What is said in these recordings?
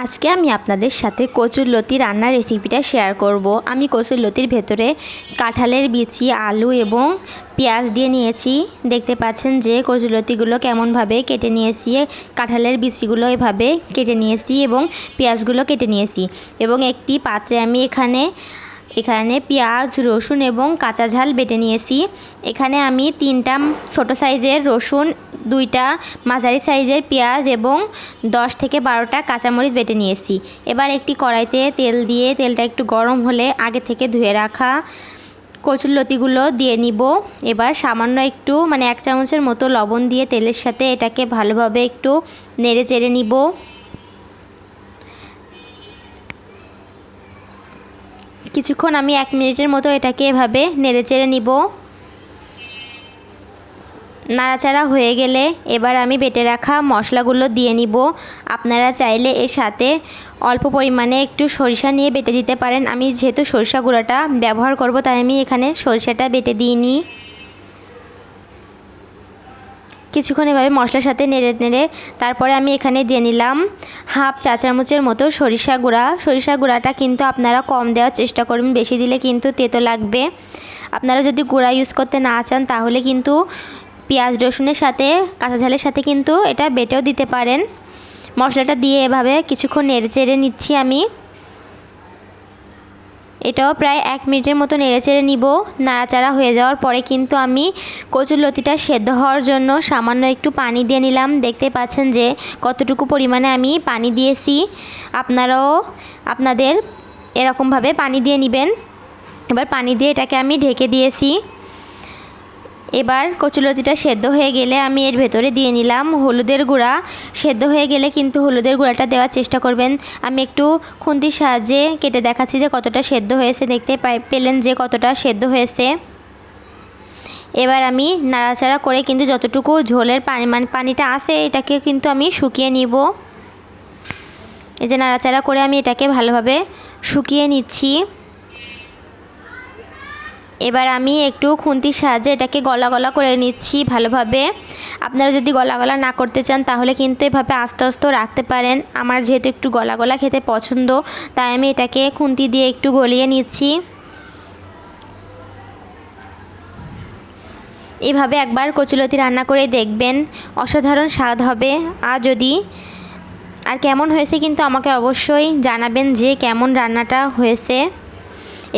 আজকে আমি আপনাদের সাথে কচুর লতি রান্নার রেসিপিটা শেয়ার করব। আমি কচুর লতির ভেতরে কাঁঠালের বিচি, আলু এবং পেঁয়াজ দিয়ে নিয়েছি। দেখতে পাচ্ছেন যে কচুর লতিগুলো কেমনভাবে কেটে নিয়েছি, কাঁঠালের বিচিগুলো এভাবে কেটে নিয়েছি এবং পেঁয়াজগুলো কেটে নিয়েছি। এবং একটি পাত্রে আমি এখানে এখানে পেঁয়াজ, রসুন এবং কাঁচা ঝাল বেটে নিয়েছি। এখানে আমি তিনটা ছোট সাইজের রসুন দুইটা মাঝারি সাইজের পেঁয়াজ এবং দশ থেকে বারোটা কাঁচামরিচ বেটে নিয়েছি। এবার একটি কড়াইতে তেল দিয়ে তেলটা একটু গরম হলে আগে থেকে ধুয়ে রাখা কচুরলতিগুলো দিয়ে নিব। এবার সামান্য একটু মানে এক চামচের মতো লবণ দিয়ে তেলের সাথে এটাকে ভালোভাবে একটু নেড়ে চেড়ে নিব। কিছুক্ষণ আমি এক মিনিটের মতো এটাকে এভাবে নেড়ে চেড়ে নিব। নাড়াচাড়া হয়ে গেলে এবার আমি বেটে রাখা মশলাগুলো দিয়ে নিব। আপনারা চাইলে এর সাথে অল্প পরিমাণে একটু সরিষা নিয়ে বেটে দিতে পারেন। আমি যেহেতু সরিষা গুঁড়োটা ব্যবহার করব, তাই আমি এখানে সরিষাটা বেটে দিয়ে নিই কিছুক্ষণ এভাবে মশলার সাথে নেড়ে নেড়ে তারপরে আমি এখানে দিয়ে নিলাম হাফ চা চামচের মতো সরিষা গুঁড়া। সরিষা গুঁড়াটা কিন্তু আপনারা কম দেওয়ার চেষ্টা করবেন, বেশি দিলে কিন্তু তেতো লাগবে। আপনারা যদি গুঁড়া ইউজ করতে না চান, তাহলে কিন্তু পেঁয়াজ রসুনের সাথে, কাঁচা ঝালের সাথে কিন্তু এটা বেটেও দিতে পারেন। মশলাটা দিয়ে এভাবে কিছুক্ষণ নেড়ে চেড়ে নিচ্ছি আমি। এটাও প্রায় এক মিনিটের মতো নেড়ে চেড়ে নিব। নাড়াচাড়া হয়ে যাওয়ার পরে কিন্তু আমি কচুর লতিটা সেদ্ধ হওয়ার জন্য সামান্য একটু পানি দিয়ে নিলাম। দেখতে পাচ্ছেন যে কতটুকু পরিমাণে আমি পানি দিয়েছি। আপনারাও আপনাদের এরকমভাবে পানি দিয়ে নেবেন। এবার পানি দিয়ে এটাকে আমি ঢেকে দিয়েছি। এবার কচুলতিটা সেদ্ধ হয়ে গেলে আমি এর ভেতরে দিয়ে নিলাম হলুদের গুঁড়া। সেদ্ধ হয়ে গেলে কিন্তু হলুদের গুঁড়াটা দেওয়ার চেষ্টা করবেন। আমি একটু খুন্তির সাহায্যে কেটে দেখাচ্ছি যে কতটা সেদ্ধ হয়েছে। দেখতে পেলেন যে কতটা সেদ্ধ হয়েছে। এবার আমি নাড়াচাড়া করে কিন্তু যতটুকু ঝোলের পানি মানে পানিটা আসে এটাকে কিন্তু আমি শুকিয়ে নিব। এই যে নাড়াচাড়া করে আমি এটাকে ভালোভাবে শুকিয়ে নিচ্ছি। এবার আমি একটু খুন্তির সাহায্যে এটাকে গলা গলা করে নিচ্ছি ভালোভাবে। আপনারা যদি গলা গলা না করতে চান, তাহলে কিন্তু এভাবে আস্তে আস্তে রাখতে পারেন। আমার যেহেতু একটু গলা গলা খেতে পছন্দ, তাই আমি এটাকে খুন্তি দিয়ে একটু গলিয়ে নিচ্ছি। এভাবে একবার কচুলতি রান্না করে দেখবেন, অসাধারণ স্বাদ হবে। আর যদি আর কেমন হয়েছে কিন্তু আমাকে অবশ্যই জানাবেন যে কেমন রান্নাটা হয়েছে।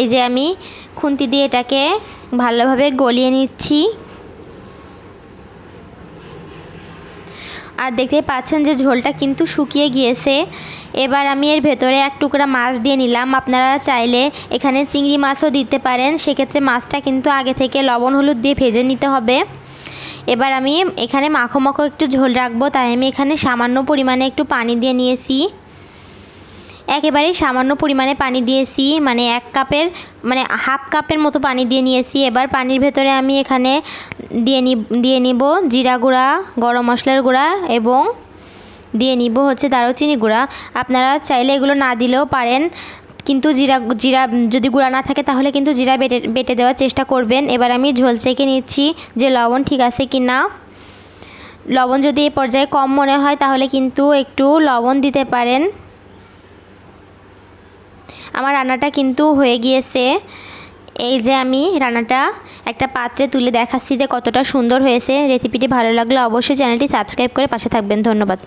এই যে আমি খুন্তি দিয়ে এটাকে ভালোভাবে গলিয়ে নিচ্ছি। আর দেখতে পাচ্ছেন যে ঝোলটা কিন্তু শুকিয়ে গিয়েছে। এবার আমি এর ভেতরে এক টুকরা মাছ দিয়ে নিলাম। আপনারা চাইলে এখানে চিংড়ি মাছও দিতে পারেন। সেক্ষেত্রে মাছটা কিন্তু আগে থেকে লবণ, হলুদ দিয়ে ভেজে নিতে হবে। এবার আমি এখানে মাখো মাখো একটু ঝোল রাখব। তাই আমি এখানে সামান্য পরিমাণে একটু পানি দিয়ে নিয়েছি। একেবারেই সামান্য পরিমাণে পানি দিয়েছি মানে এক কাপের মানে হাফ কাপের মতো পানি দিয়ে নিয়েছি। এবার পানির ভেতরে আমি এখানে দিয়ে নি দিয়ে নিব জিরা গুঁড়া, গরম মশলার গুঁড়া এবং দিয়ে নিব হচ্ছে দারুচিনি গুঁড়া। আপনারা চাইলে এগুলো না দিলেও পারেন, কিন্তু জিরা জিরা যদি গুঁড়া না থাকে তাহলে কিন্তু জিরা বেটে বেটে দেওয়ার চেষ্টা করবেন। এবার আমি ঝোল চেকে নিচ্ছি যে লবণ ঠিক আছে কি না লবণ যদি এই পর্যায়ে কম মনে হয় তাহলে কিন্তু একটু লবণ দিতে পারেন। আমার রান্নাটা কিন্তু হয়ে গিয়েছে। এই যে আমি রান্নাটা একটা পাত্রে তুলে দেখাচ্ছি যে কতটা সুন্দর হয়েছে। রেসিপিটি ভালো লাগলে অবশ্যই চ্যানেলটি সাবস্ক্রাইব করে পাশে থাকবেন। ধন্যবাদ।